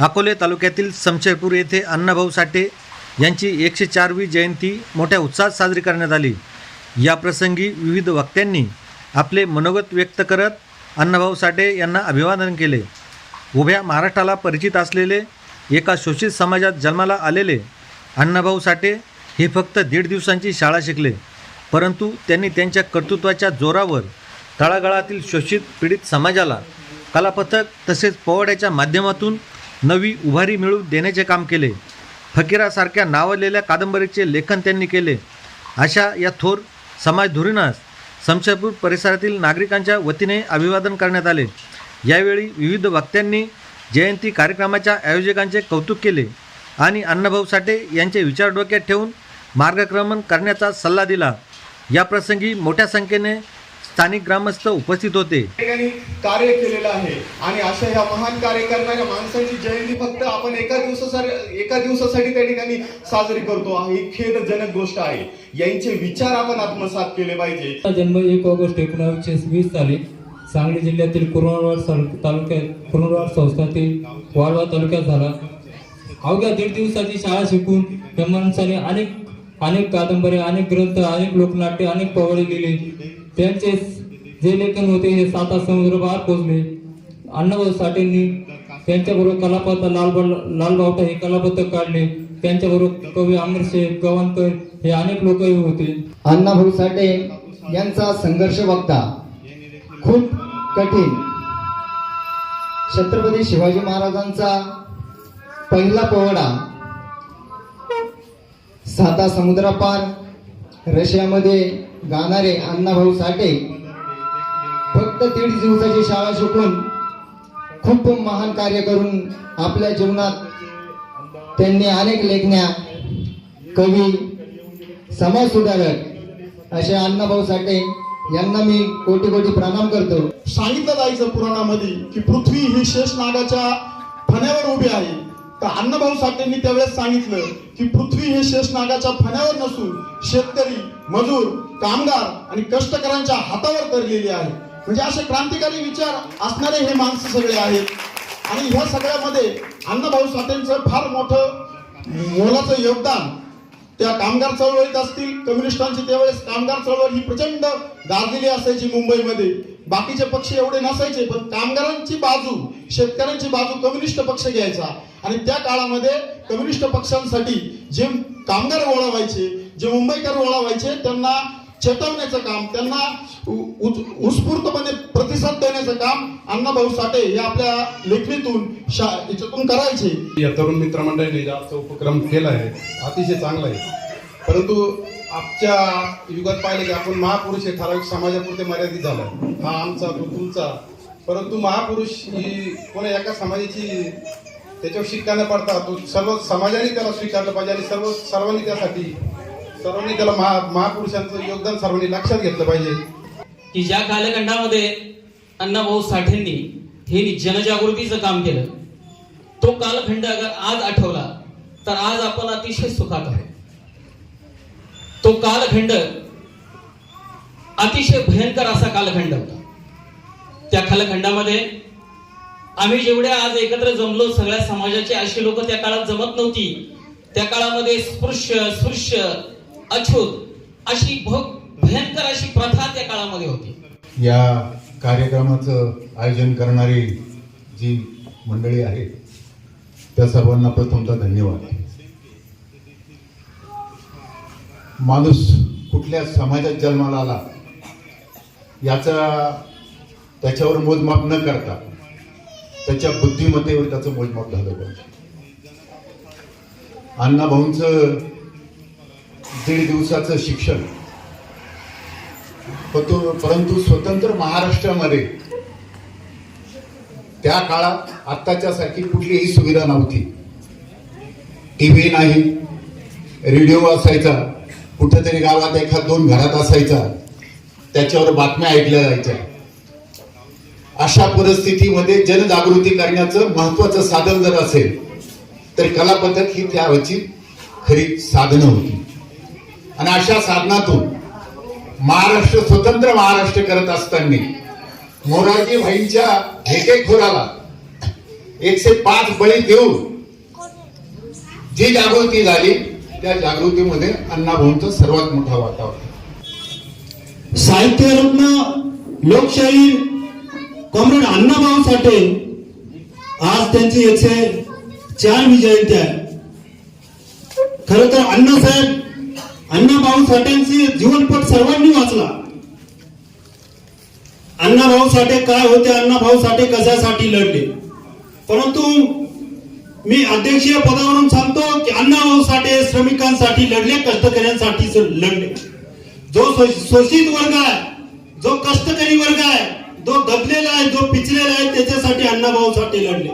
अकोले तालुक्यातील समशेरपूर येथे अण्णाभाऊ साठे यांची एकशे चारवी जयंती मोठ्या उत्साहात साजरी करण्यात आली. या प्रसंगी विविध वक्त्यांनी आपले मनोगत व्यक्त करत अण्णाभाऊ साठे यांना अभिवादन केले. उभ्या महाराष्ट्राला परिचित असलेले एका शोषित समाजात जन्माला आलेले अण्णाभाऊ साठे हे फक्त दीड दिवसांची शाळा शिकले परंतु त्यांनी त्यांच्या कर्तृत्वाच्या जोरावर तळागाळातील शोषित पीडित समाजाला कलापथक तसेच पोवाड्याच्या माध्यमातून नवी उभारी मिळवून देण्याचे काम केले. फकीरासारख्या नावलेल्या कादंबरीचे लेखन त्यांनी केले. अशा या थोर समाजधुरीनास शमशेरपूर परिसरातील नागरिकांच्या वतीने अभिवादन करण्यात आले. यावेळी विविध वक्त्यांनी जयंती कार्यक्रमाच्या आयोजकांचे कौतुक केले आणि अण्णाभाऊ साठे यांचे विचार डोक्यात ठेवून मार्गक्रमण करण्याचा सल्ला दिला. याप्रसंगी मोठ्या संख्येने स्थानिक ग्रामस्थ उपस्थित होते. ठिकाणी कार्य केलेलं आहे. आणि अशा ह्या महान कार्य करणाऱ्या माणसांची जयंती फक्त आपण एका दिवसासाठी एका दिवसासाठी त्या ठिकाणी साजरी करतो. ही खेदजनक गोष्ट आहे. यांचे विचार आपण आत्मसात केले पाहिजे. जन्म एक ऑगस्ट एकोणावीसशे वीस साली सांगली जिल्ह्यातील कुरुंदवाड तालु- तालुक्यात कुरुंदवाड संस्थातील वाळवा तालुक्यात झाला. अवघ्या दीड दिवसाची शाळा शिकून या माणसाने अनेक अनेक कादंबऱ्या अनेक ग्रंथ अनेक लोकनाट्य अनेक पोवाडे लिहिले. त्यांचे जे लेखन होते हे साता समुद्र पार पोचले अण्णाभाऊ साठेंनी त्यांच्याबरोबर कलापत्र लाल लालबावटा हे कलापथक काढले. त्यांच्याबरोबर कवी आमिर शेख हे अनेक लोकही होते. अण्णाभाऊ साठे यांचा संघर्ष बघता खूप कठीण. छत्रपती शिवाजी महाराजांचा पहिला पोवाडा. साता समुद्रापार रशियामध्ये गाणारे अण्णाभाऊ साठे. फक्त दीड दिवसाची शाळा शिकून खूप महान कार्य करून आपल्या जीवनात त्यांनी अनेक लेखण्या कवी समाज सुधारक असे अण्णाभाऊ साठे यांना मी कोटी कोटी प्रणाम करतो. सांगितलं जायचं पुराणामध्ये की पृथ्वी ही शेषनागाच्या फण्यावर उभी आहे. तर अण्णाभाऊ साठेंनी त्यावेळेस सांगितलं की पृथ्वी हे शेषनागाच्या फण्यावर नसून शेतकरी मजूर कामगार आणि कष्टकऱ्यांच्या हातावर तरलेली आहे. म्हणजे असे क्रांतिकारी विचार असणारे हे माणसं सगळे आहेत. आणि ह्या सगळ्यामध्ये अण्णाभाऊ साठेंचं फार मोठं मोलाचं योगदान त्या कामगार चळवळीत असतील. कम्युनिस्टांची त्यावेळेस कामगार चळवळ ही प्रचंड गाजलेली असायची मुंबईमध्ये. बाकीचे पक्ष एवढे नसायचे पण कामगारांची बाजू शेतकऱ्यांची बाजू कम्युनिस्ट पक्ष घ्यायचा. आणि त्या काळामध्ये कम्युनिस्ट पक्षांसाठी जे कामगार गोळा व्हायचे जे मुंबईकर गोळा व्हायचे त्यांना चेतवण्याचं काम त्यांना उ- उत्स्फूर्तपणे प्रतिसाद देण्याचं काम अण्णाभाऊ साठे हे आपल्या लेखणीतून शा- याच्यातून करायचे. या तरुण मित्रमंडळीने जास्त उपक्रम केला आहे अतिशय चांगला आहे. परंतु आजच्या युगात पाहिलं की आपण महापुरुष हे ठराविक समाजापुरते मर्यादित झालं हा आमचा तो तुमचा. परंतु महापुरुष ही कोणा एका समाजाची त्याच्यावर शिक्का पडतात. पडता तो सर्व समाजाने त्याला स्वीकारलं पाहिजे आणि सर्व सर्वांनी त्यासाठी सर्वांनी त्याला महा महापुरुषांचं योगदान सर्वांनी लक्षात घेतलं पाहिजे. की ज्या कालखंडामध्ये अण्णाभाऊ साठेंनी हे जनजागृतीचं काम केलं तो कालखंड अगर आज आठवला तर आज आपण अतिशय सुखात आहोत. तो कालखंड अतिशय भयंकर असा कालखंड होता. त्या कालखंडामध्ये आम्ही जेवढे आज एकत्र जमलो सगळ्या समाजाचे अशी लोक त्या काळात जमत नव्हती. त्या काळामध्ये स्पृश्य स्पृश्य अछूत अशी भयंकर अशी प्रथा त्या काळामध्ये होती. या कार्यक्रमाचं आयोजन करणारी जी मंडळी आहे त्या सर्वांना प्रथमचा धन्यवाद. माणूस कुठल्या समाजात जन्माला आला याचा त्याच्यावर मोजमाप न करता त्याच्या बुद्धिमत्तेवर त्याचं मोजमाप झालं पाहिजे. अण्णाभाऊंचं दीड दिवसाचं शिक्षण. परंतु परंतु स्वतंत्र महाराष्ट्रामध्ये त्या काळात आत्ताच्या सारखी कुठलीही सुविधा नव्हती. टीव्ही नाही रेडिओ असायचा कुठेतरी गावात एखाद दोन घरात असायचा त्याच्यावर बातम्या ऐकल्या जायच्या. अशा परिस्थितीमध्ये जनजागृती करण्याचं महत्वाचं साधन जर असेल तर कलापथक ही त्यावरची खरी साधनं होती. आणि अशा साधनातून महाराष्ट्र स्वतंत्र महाराष्ट्र करत असताना मोरारजी भाईंच्या ढेकेखोराला एकशे पाच बळी देऊन जी जागृती झाली त्या जागृतीमध्ये अण्णाभाऊंचा सर्वात मोठा वाटा होता साहित्यरत्न लोकशाही कॉम्रेड अण्णाभाऊ साठे आज त्यांची एकशे चारवी जयंती आहे. खर तर अण्णासाहेब अण्णाभाऊ साठ्यांची जीवनपट सर्वांनी वाचला. अण्णाभाऊ साठे काय होते अण्णाभाऊ साठे कशासाठी लढले? परंतु मी अध्यक्षीय पदावरून सांगतो की अण्णाभाऊ साठे श्रमिकांसाठी लढले कष्टकऱ्यांसाठी लढले. जो शोषित वर्ग आहे जो कष्टकरी वर्ग आहे जो दबलेला आहे जो पिचलेला आहे त्याच्यासाठी अण्णाभाऊ साठे लढले.